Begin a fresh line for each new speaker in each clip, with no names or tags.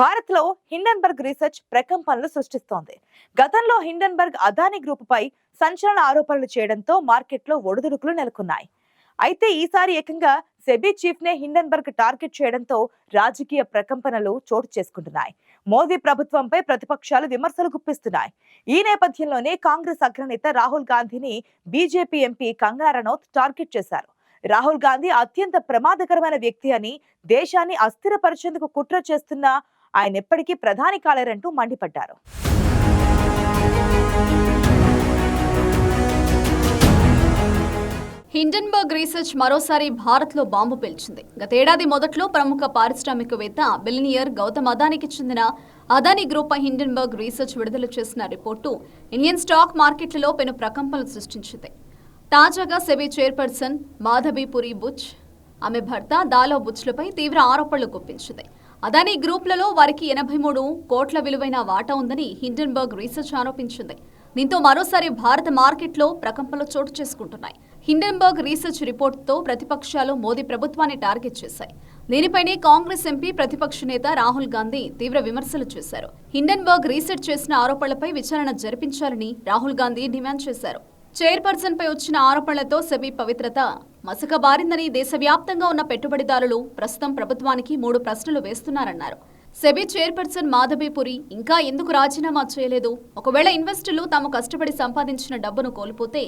భారత్లో Hindenburg research ప్రకంపనలు సృష్టిస్తోంది. గతంలో హిండన్బర్గ్ అదాని గ్రూప్ పై సంచలన ఆరోపణలు చేయడంతో మార్కెట్లో ఒడిదుడుకులు నెలకొన్నాయి. అయితే ఈసారి ఏకంగా సెబీ చీఫ్ నే హిండన్బర్గ్ టార్గెట్ చేయడంతో రాజకీయ ప్రకంపనలు చోటు చేసుకుంటున్నాయి. మోదీ ప్రభుత్వంపై ప్రతిపక్షాలు విమర్శలు గుప్పిస్తున్నాయి. ఈ నేపథ్యంలోనే కాంగ్రెస్ అగ్రనేత రాహుల్ గాంధీని BJP MP Kangana Ranaut target చేశారు. రాహుల్ గాంధీ అత్యంత ప్రమాదకరమైన వ్యక్తి అని దేశాన్ని అస్థిరపరిచేందుకు కుట్ర చేస్తున్న ఆయన ఎప్పటికీ ప్రధాని కాలేరంటూ మండిపడ్డారు.
హిండన్బర్గ్ రీసెర్చ్ మరోసారి భారత్లో బాంబు పేల్చింది. గతేడాది మొదట్లో ప్రముఖ పారిశ్రామికవేత్త బిలినియర్ గౌతమ్ అదానికి చెందిన అదాని గ్రూప్ హిండన్బర్గ్ రీసెర్చ్ విడుదల చేసిన రిపోర్టు ఇండియన్ స్టాక్ మార్కెట్లలో పెను ప్రకంపనలు సృష్టించింది. తాజాగా సెబీ చైర్పర్సన్ మాధబీపురి బుచ్ ఆమె భర్త దాలో బుచ్లపై తీవ్ర ఆరోపణలు గుప్పించింది. అదానీ గ్రూప్లలో వారికి ఎనభై మూడు కోట్ల విలువైన వాటా ఉందని హిండన్బర్గ్ రీసెర్చ్ ఆరోపించింది. దీంతో మరోసారి భారత మార్కెట్లో ప్రకంపనలు చోటు చేసుకుంటున్నాయి. హిండెన్బర్గ్ రీసెర్చ్ రిపోర్టుతో ప్రతిపక్షాలు మోదీ ప్రభుత్వాన్ని టార్గెట్ చేశాయి. దీనిపైనే కాంగ్రెస్ ఎంపీ ప్రతిపక్ష నేత రాహుల్ గాంధీ తీవ్ర విమర్శలు చేశారు. హిండెన్బర్గ్ రీసెర్చ్ చేసిన ఆరోపణలపై విచారణ జరిపించాలని రాహుల్ గాంధీ డిమాండ్ చేశారు. చైర్పర్సన్ పై వచ్చిన ఆరోపణలతో సెబీ పవిత్రత. మసకబారిందని దేశవ్యాప్తంగా ఉన్న పెట్టుబడిదారులు ప్రస్తుతం ప్రభుత్వానికి మూడు ప్రశ్నలు వేస్తున్నారన్నారు. సెబీ చైర్పర్సన్ మాధవీపురి ఇంకా ఎందుకు రాజీనామా చేయలేదు? ఒకవేళ ఇన్వెస్టర్లు తాము కష్టపడి సంపాదించిన డబ్బును కోల్పోతే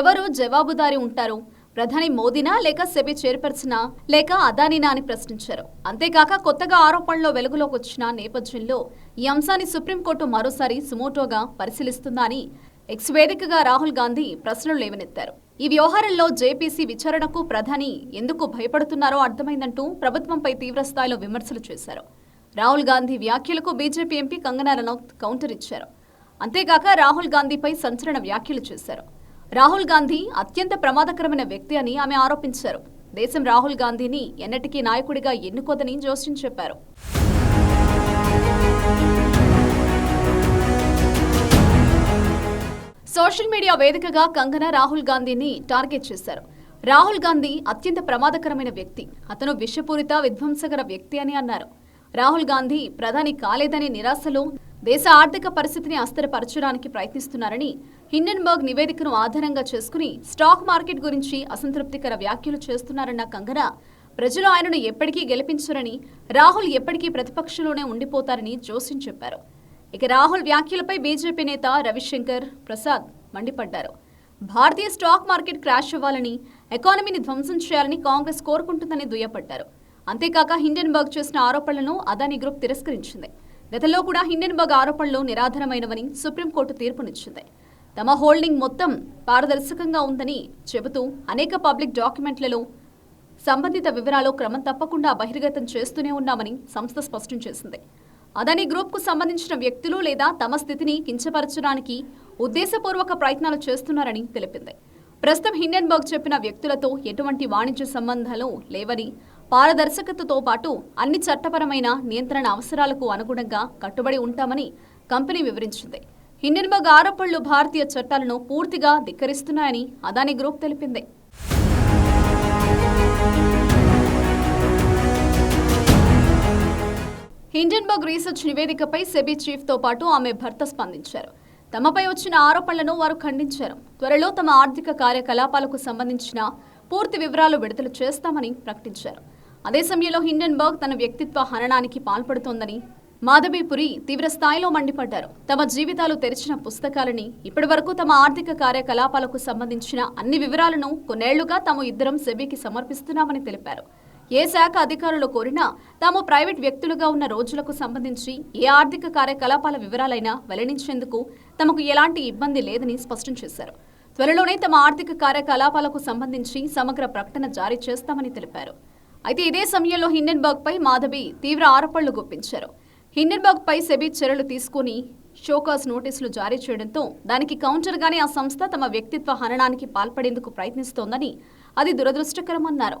ఎవరు జవాబుదారి ఉంటారు? ప్రధాని మోదీనా లేక సెబీ చైర్పర్సనా లేక అదానీనా అని ప్రశ్నించారు. అంతేకాక కొత్తగా ఆరోపణలో వెలుగులోకి వచ్చిన నేపథ్యంలో ఈ అంశాన్ని సుప్రీంకోర్టు మరోసారి సుమోటోగా పరిశీలిస్తుందా అని ఎక్స్ వేదికగా రాహుల్ గాంధీ ప్రశ్నలు లేవనెత్తారు. ఈ వ్యవహారంలో జేపీసీ విచారణకు ప్రధాని ఎందుకు భయపడుతున్నారో అర్థమైందంటూ ప్రభుత్వంపై తీవ్రస్థాయిలో విమర్శలు చేశారు. రాహుల్ గాంధీ వ్యాఖ్యలకు BJP MP Kangana Ranaut counter ఇచ్చారు. అంతేకాక రాహుల్ గాంధీపై సంచలన వ్యాఖ్యలు చేశారు. రాహుల్ గాంధీ అత్యంత ప్రమాదకరమైన వ్యక్తి అని ఆమె ఆరోపించారు. దేశం రాహుల్ గాంధీని ఎన్నటికీ నాయకుడిగా ఎన్నుకోదని జోస్యం చెప్పారు. సోషల్ మీడియా వేదికగా కంగనా రాహుల్ గాంధీని టార్గెట్ చేశారు. రాహుల్ గాంధీ అత్యంత ప్రమాదకరమైన వ్యక్తి. అతను విషపూరిత విధ్వంసకర వ్యక్తి అని అన్నారు. రాహుల్ గాంధీ ప్రధాని కాలేదనే నిరాశలో దేశ ఆర్థిక పరిస్థితిని అస్థిరపరచడానికి ప్రయత్నిస్తున్నారని హిండన్బర్గ్ నివేదికను ఆధారంగా చేసుకుని స్టాక్ మార్కెట్ గురించి అసంతృప్తికర వ్యాఖ్యలు చేస్తున్నారన్న కంగనా ప్రజలు ఆయనను ఎప్పటికీ గెలిపించరని రాహుల్ ఎప్పటికీ ప్రతిపక్షంలోనే ఉండిపోతారని జోసిన్ చెప్పారు. ఇక రాహుల్ వ్యాఖ్యలపై బీజేపీ నేత రవిశంకర్ ప్రసాద్ మండిపడ్డారు. భారతీయ స్టాక్ మార్కెట్ క్రాష్ అవ్వాలని ఎకానమీని ధ్వంసం చేయాలని కాంగ్రెస్ కోరుకుంటుందని దుయ్యపట్టారు అంతేకాక హిండెన్బర్గ్ చేసిన ఆరోపణలను అదానీ గ్రూప్ తిరస్కరించింది. గతంలో కూడా హిండెన్బర్గ్ ఆరోపణలు నిరాధారమైనవని సుప్రీంకోర్టు తీర్పునిచ్చింది. తమ హోల్డింగ్ మొత్తం పారదర్శకంగా ఉందని చెబుతూ అనేక పబ్లిక్ డాక్యుమెంట్లలో సంబంధిత వివరాలు క్రమం తప్పకుండా బహిర్గతం చేస్తూనే ఉన్నామని సంస్థ స్పష్టం చేసింది. అదానీ గ్రూప్కు సంబంధించిన వ్యక్తులు లేదా తమ స్థితిని కించపరచడానికి ఉద్దేశపూర్వక ప్రయత్నాలు చేస్తున్నారని తెలిపింది. ప్రస్తుతం హిండెన్బర్గ్ చెప్పిన వ్యక్తులతో ఎటువంటి వాణిజ్య సంబంధాలు లేవని పారదర్శకతతో పాటు అన్ని చట్టపరమైన నియంత్రణ అవసరాలకు అనుగుణంగా కట్టుబడి ఉంటామని కంపెనీ వివరించింది. హిండెన్బర్గ్ ఆరోపణలు భారతీయ చట్టాలను పూర్తిగా ధిక్కరిస్తున్నాయని అదానీ గ్రూప్ తెలిపింది. హిండెన్బర్గ్ రీసెర్చ్ నివేదికపై సెబీ చీఫ్తో పాటు ఆమె భర్త స్పందించారు. తమపై వచ్చిన ఆరోపణలను వారు ఖండించారు. త్వరలో తమ ఆర్థిక కార్యకలాపాలకు సంబంధించిన పూర్తి వివరాలు విడుదల చేస్తామని ప్రకటించారు. అదే సమయంలో హిండెన్బర్గ్ తన వ్యక్తిత్వ హననానికి పాల్పడుతోందని మాధవీపురి తీవ్ర స్థాయిలో మండిపడ్డారు. తమ జీవితాలు తెరిచిన పుస్తకాలని ఇప్పటివరకు తమ ఆర్థిక కార్యకలాపాలకు సంబంధించిన అన్ని వివరాలను కొన్నేళ్ళుగా తాము ఇద్దరం సెబీకి సమర్పిస్తున్నామని తెలిపారు. ఏ శాఖ అధికారులు కోరినా తాము ప్రైవేట్ వ్యక్తులుగా ఉన్న రోజులకు సంబంధించి ఏ ఆర్థిక కార్యకలాపాల వివరాలైనా వెల్లడించేందుకు తమకు ఎలాంటి ఇబ్బంది లేదని స్పష్టం చేశారు. త్వరలోనే తమ ఆర్థిక కార్యకలాపాలకు సంబంధించి సమగ్ర ప్రకటన జారీ చేస్తామని తెలిపారు. అయితే ఇదే సమయంలో హిండెన్బర్గ్ పై మాధవి తీవ్ర ఆరోపణలు గుప్పించారు. హిండెన్బర్గ్ పై సెబీ చర్యలు తీసుకుని షోకాస్ నోటీసులు జారీ చేయడంతో దానికి కౌంటర్గానే ఆ సంస్థ తమ వ్యక్తిత్వ హననానికి పాల్పడేందుకు ప్రయత్నిస్తోందని అది దురదృష్టకరమన్నారు.